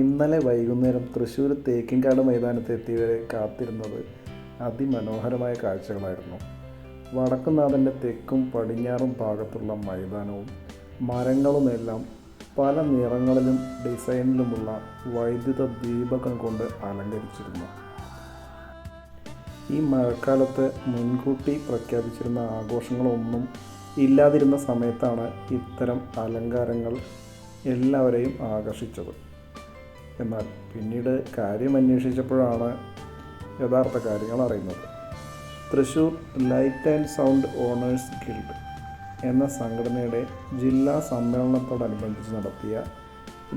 ഇന്നലെ വൈകുന്നേരം തൃശ്ശൂർ തേക്കിൻകാട് മൈതാനത്ത് എത്തിയവരെ കാത്തിരുന്നത് അതിമനോഹരമായ കാഴ്ചകളായിരുന്നു. വടക്കുന്നാഥന്റെ തെക്കും പടിഞ്ഞാറും ഭാഗത്തുള്ള മൈതാനവും മരങ്ങളുമെല്ലാം പല നിറങ്ങളിലും ഡിസൈനിലുമുള്ള വൈദ്യുത ദീപകം കൊണ്ട് അലങ്കരിച്ചിരുന്നു. ഈ മഴക്കാലത്ത് മുൻകൂട്ടി പ്രഖ്യാപിച്ചിരുന്ന ആഘോഷങ്ങളൊന്നും ഇല്ലാതിരുന്ന സമയത്താണ് ഇത്തരം അലങ്കാരങ്ങൾ എല്ലാവരെയും ആകർഷിച്ചത്. എന്നാൽ പിന്നീട് കാര്യം അന്വേഷിച്ചപ്പോഴാണ് യഥാർത്ഥ കാര്യങ്ങൾ അറിയുന്നത്. Thrissur light and sound owners guild എന്ന സംഘടനയുടെ ജില്ലാ സമ്മേളനത്തോടനുബന്ധിച്ച് നടത്തിയ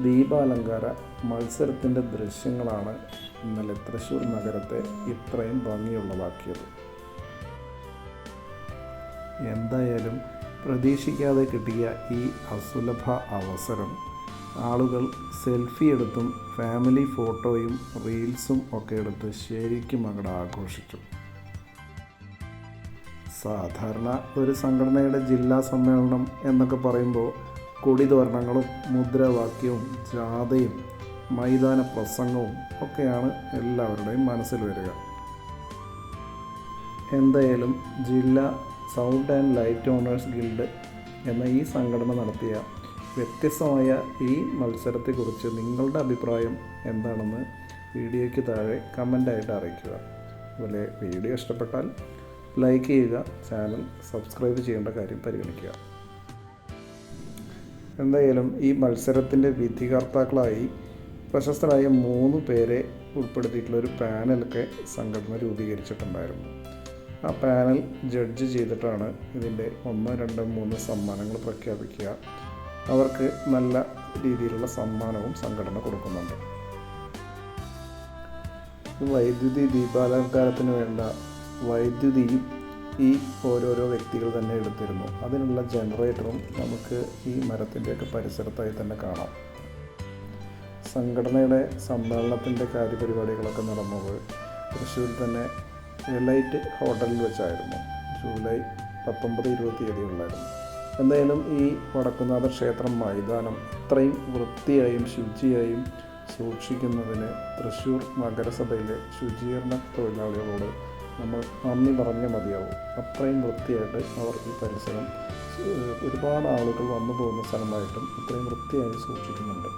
ദീപാലങ്കാര മത്സരത്തിന്റെ ദൃശ്യങ്ങളാണ് ഇന്നലെ തൃശ്ശൂർ നഗരത്തെ ഇത്രയും ഭംഗിയുള്ളതാക്കിയത്. എന്തായാലും പ്രതീക്ഷിക്കാതെ കിട്ടിയ ഈ അസുലഭ അവസരം ആളുകൾ സെൽഫി എടുത്തും ഫാമിലി ഫോട്ടോയും റീൽസും ഒക്കെ എടുത്ത് ശരിക്കും അങ്ങോട്ട് ആഘോഷിച്ചു. സാധാരണ ഒരു സംഘടനയുടെ ജില്ലാ സമ്മേളനം എന്നൊക്കെ പറയുമ്പോൾ കൊടിതോരണങ്ങളും മുദ്രാവാക്യവും ജാഥയും മൈതാന പ്രസംഗവും ഒക്കെയാണ് എല്ലാവരുടെയും മനസ്സിൽ വരിക. എന്തായാലും ജില്ലാ sound and light owners guild എന്ന ഈ സംഘടന നടത്തിയ വ്യത്യസ്തമായ ഈ മത്സരത്തെക്കുറിച്ച് നിങ്ങളുടെ അഭിപ്രായം എന്താണെന്ന് വീഡിയോയ്ക്ക് താഴെ കമന്റായിട്ട് അറിയിക്കുക. അതുപോലെ വീഡിയോ ഇഷ്ടപ്പെട്ടാൽ ലൈക്ക് ചെയ്യുക ചാനൽ സബ്സ്ക്രൈബ് ചെയ്യേണ്ട കാര്യം പരിഗണിക്കുക. എന്തായാലും ഈ മത്സരത്തിന്റെ വിധികർത്താക്കളായി പ്രശസ്തരായ മൂന്ന് പേരെ ഉൾപ്പെടുത്തിയിട്ടുള്ള ഒരു പാനലൊക്കെ സംഘടന രൂപീകരിച്ചിട്ടുണ്ടായിരുന്നു. ആ പാനൽ ജഡ്ജ് ചെയ്തിട്ടാണ് ഇതിന്റെ ഒന്ന് രണ്ട് മൂന്ന് സമ്മാനങ്ങൾ പ്രഖ്യാപിക്കുക. അവർക്ക് നല്ല രീതിയിലുള്ള സമ്മാനവും സംഘടന കൊടുക്കുന്നുണ്ട്. വൈദ്യുതി ദീപാലങ്കാരത്തിന് വേണ്ട വൈദ്യുതിയും ഈ ഓരോരോ വ്യക്തികൾ തന്നെ എടുത്തിരുന്നു. അതിനുള്ള ജനറേറ്ററും നമുക്ക് ഈ മരത്തിന്റെയൊക്കെ പരിസരത്തായി തന്നെ കാണാം. സംഘടനയുടെ സമ്മേളനത്തിന്റെ കാര്യപരിപാടികളൊക്കെ നടന്നത് തൃശ്ശൂരിൽ തന്നെ എലൈറ്റ് ഹോട്ടലിൽ വെച്ചായിരുന്നു. ജൂലൈ പത്തൊമ്പത് ഇരുപത് തീയതികളിലായിരുന്നു എന്തായാലും ഈ വടക്കുന്നാഥ ക്ഷേത്രം മൈതാനം ഇത്രയും വൃത്തിയായും ശുചിയായും സൂക്ഷിക്കുന്നതിന് തൃശ്ശൂർ നഗരസഭയിലെ ശുചീകരണ തൊഴിലാളികളോട് നമ്മൾ നന്ദി പറഞ്ഞേ മതിയാവും. അത്രയും വൃത്തിയായിട്ട് അവർ ഈ പരിസരം ഒരുപാട് ആളുകൾ വന്നു പോകുന്ന സ്ഥലമായിട്ടും ഇത്രയും വൃത്തിയായി സൂക്ഷിക്കുന്നുണ്ട്.